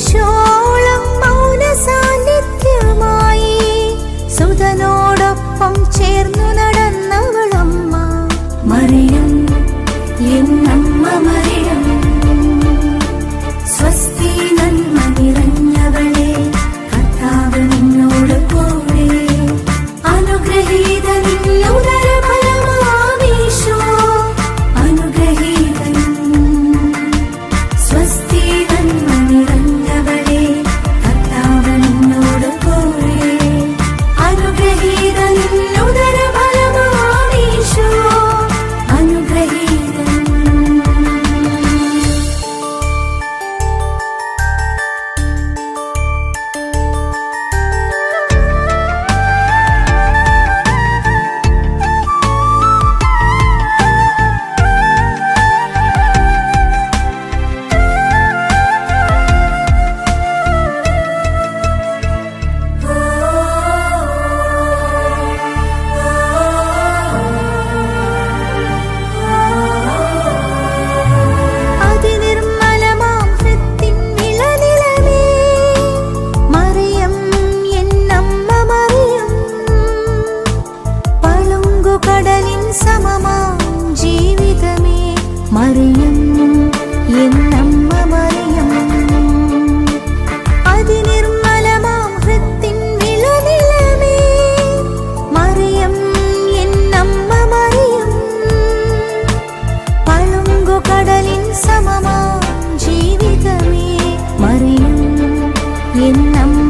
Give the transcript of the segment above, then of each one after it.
雄 ನಮ್ಮ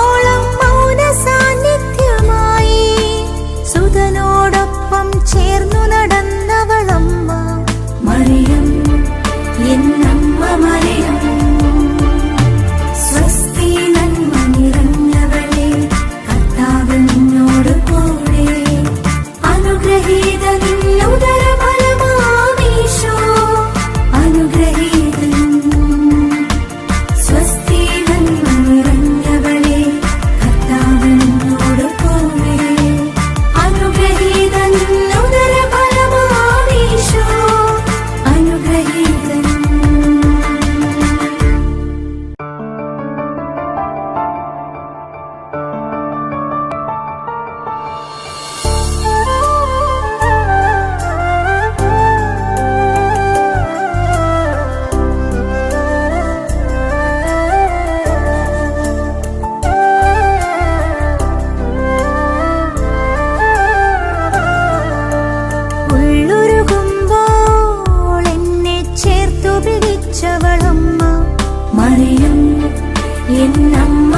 എന്നമ്മ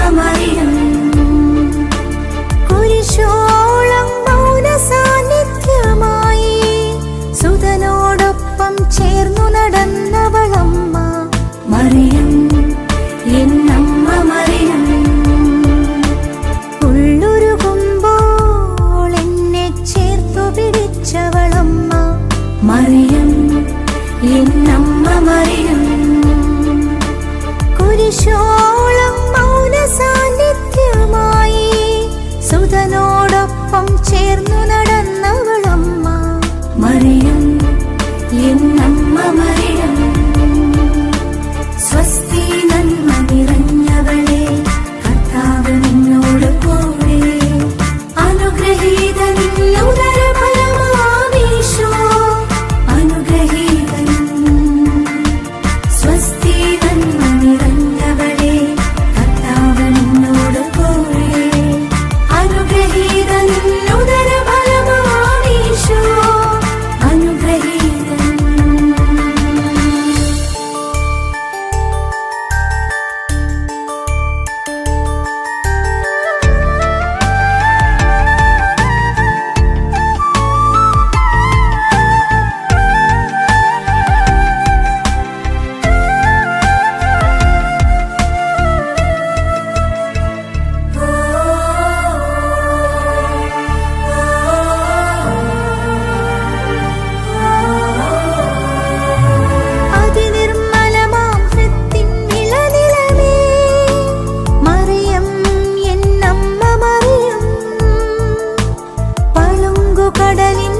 എന്നെ ചേർത്തു പിടിച്ചവളമ്മ മറിയം എന്നമ്മ ജീവനോടൊപ്പം ചേർന്നു നടന്നവളമ്മ. മറിയം എന്നമ്മ മറിയം. സ്വസ്തി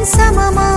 சமமா